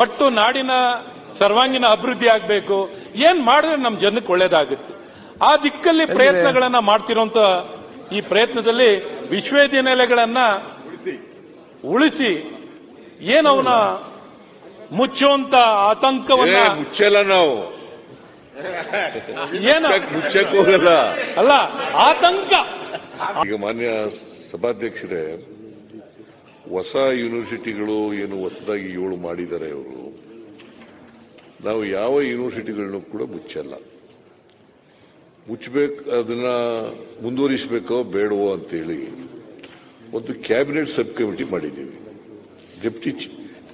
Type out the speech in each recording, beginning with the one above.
ಒಟ್ಟು ನಾಡಿನ ಸರ್ವಾಂಗೀಣ ಅಭಿವೃದ್ಧಿ ಆಗಬೇಕು. ಏನ್ ಮಾಡಿದ್ರೆ ನಮ್ಮ ಜನಕ್ಕೆ ಒಳ್ಳೇದಾಗುತ್ತೆ. ಆ ದಿಕ್ಕಲ್ಲಿ ಪ್ರಯತ್ನಗಳನ್ನ ಮಾಡ್ತಿರೋಂತ ಈ ಪ್ರಯತ್ನದಲ್ಲಿ ವಿಶ್ವವಿದ್ಯಾನಿಲಯಗಳನ್ನ ಉಳಿಸಿ. ಏನವನ ಮುಚ್ಚುವಂತ ಆತಂಕವನ್ನ ಮುಚ್ಚಲ್ಲ ನಾವು. ಏನ? ಮುಚ್ಚಕ್ಕೆ ಮುಚ್ಚಕ್ ಹೋಗಲ್ಲ. ಅಲ್ಲ ಆತಂಕ. ಈಗ ಮಾನ್ಯ ಸಭಾಧ್ಯಕ್ಷರೇ ಹೊಸ ಯೂನಿವರ್ಸಿಟಿಗಳು ಏನು ಹೊಸದಾಗಿ ಏಳು ಮಾಡಿದ್ದಾರೆ ಅವರು, ನಾವು ಯಾವ ಯೂನಿವರ್ಸಿಟಿಗಳನ್ನು ಕೂಡ ಮುಚ್ಚಲ್ಲ. ಮುಚ್ಚಬೇಕು, ಅದನ್ನ ಮುಂದುವರಿಸಬೇಕೋ ಬೇಡವೋ ಅಂತೇಳಿ ಒಂದು ಕ್ಯಾಬಿನೆಟ್ ಸಬ್ ಕಮಿಟಿ ಮಾಡಿದ್ದೀವಿ ಡೆಪ್ಟಿ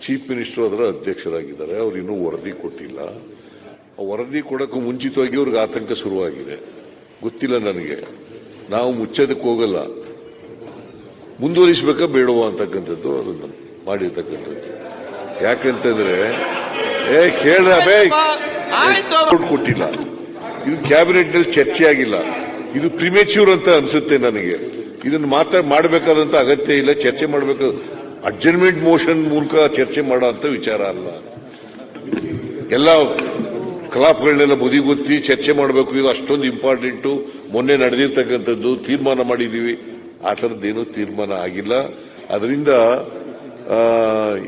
ಚೀಫ್ ಮಿನಿಸ್ಟರ್ ಅದರ ಅಧ್ಯಕ್ಷರಾಗಿದ್ದಾರೆ. ಅವರು ಇನ್ನೂ ವರದಿ ಕೊಟ್ಟಿಲ್ಲ. ಆ ವರದಿ ಕೊಡೋಕ್ಕೂ ಮುಂಚಿತವಾಗಿ ಅವ್ರಿಗೆ ಆತಂಕ ಶುರುವಾಗಿದೆ. ಗೊತ್ತಿಲ್ಲ ನನಗೆ. ನಾವು ಮುಚ್ಚೋದಕ್ಕೆ ಹೋಗಲ್ಲ. ಮುಂದುವರಿಸಬೇಕಾ ಬೇಡುವ ಅಂತಕ್ಕಂಥದ್ದು ಅದನ್ನು ಮಾಡಿರ್ತಕ್ಕಂಥದ್ದು. ಯಾಕಂತಂದ್ರೆ, ಏ ಕೇಳ ಕೊಟ್ಟಿಲ್ಲ. ಇದು ಕ್ಯಾಬಿನೆಟ್ನಲ್ಲಿ ಚರ್ಚೆ ಆಗಿಲ್ಲ ಇದು ಪ್ರಿಮೇಚ್ಯೂರ್ ಅಂತ ಅನ್ಸುತ್ತೆ ನನಗೆ. ಇದನ್ನು ಮಾತ್ರ ಮಾಡಬೇಕಾದಂತ ಅಗತ್ಯ ಇಲ್ಲ, ಚರ್ಚೆ ಮಾಡಬೇಕು. ಅಡ್ಜಸ್ಟ್ಮೆಂಟ್ ಮೋಷನ್ ಮೂಲಕ ಚರ್ಚೆ ಮಾಡೋ ಅಂತ ವಿಚಾರ ಅಲ್ಲ. ಎಲ್ಲ ಕಲಾಪಗಳನ್ನೆಲ್ಲ ಬದಿಗೊತ್ತಿ ಚರ್ಚೆ ಮಾಡಬೇಕು. ಇದು ಅಷ್ಟೊಂದು ಇಂಪಾರ್ಟೆಂಟು ಮೊನ್ನೆ ನಡೆದಿರ್ತಕ್ಕಂಥದ್ದು, ತೀರ್ಮಾನ ಮಾಡಿದ್ದೀವಿ. ಆ ಥರದ್ದೇನೂ ತೀರ್ಮಾನ ಆಗಿಲ್ಲ. ಅದರಿಂದ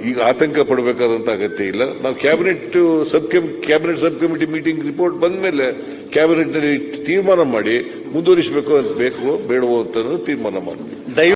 ಈಗ ಆತಂಕ ಪಡಬೇಕಾದಂತ ಅಗತ್ಯ ಇಲ್ಲ. ನಾವು cabinet sub cabinet sub committee meeting report ಬಂದ ಮೇಲೆ ಕ್ಯಾಬಿನೆಟ್ನಲ್ಲಿ ತೀರ್ಮಾನ ಮಾಡಿ ಮುಂದುವರಿಸಬೇಕು ಅಂತ ಬೇಕು, ಬೇಡವೋ ಅಂತ ತೀರ್ಮಾನ ಮಾಡ್ತೀವಿ.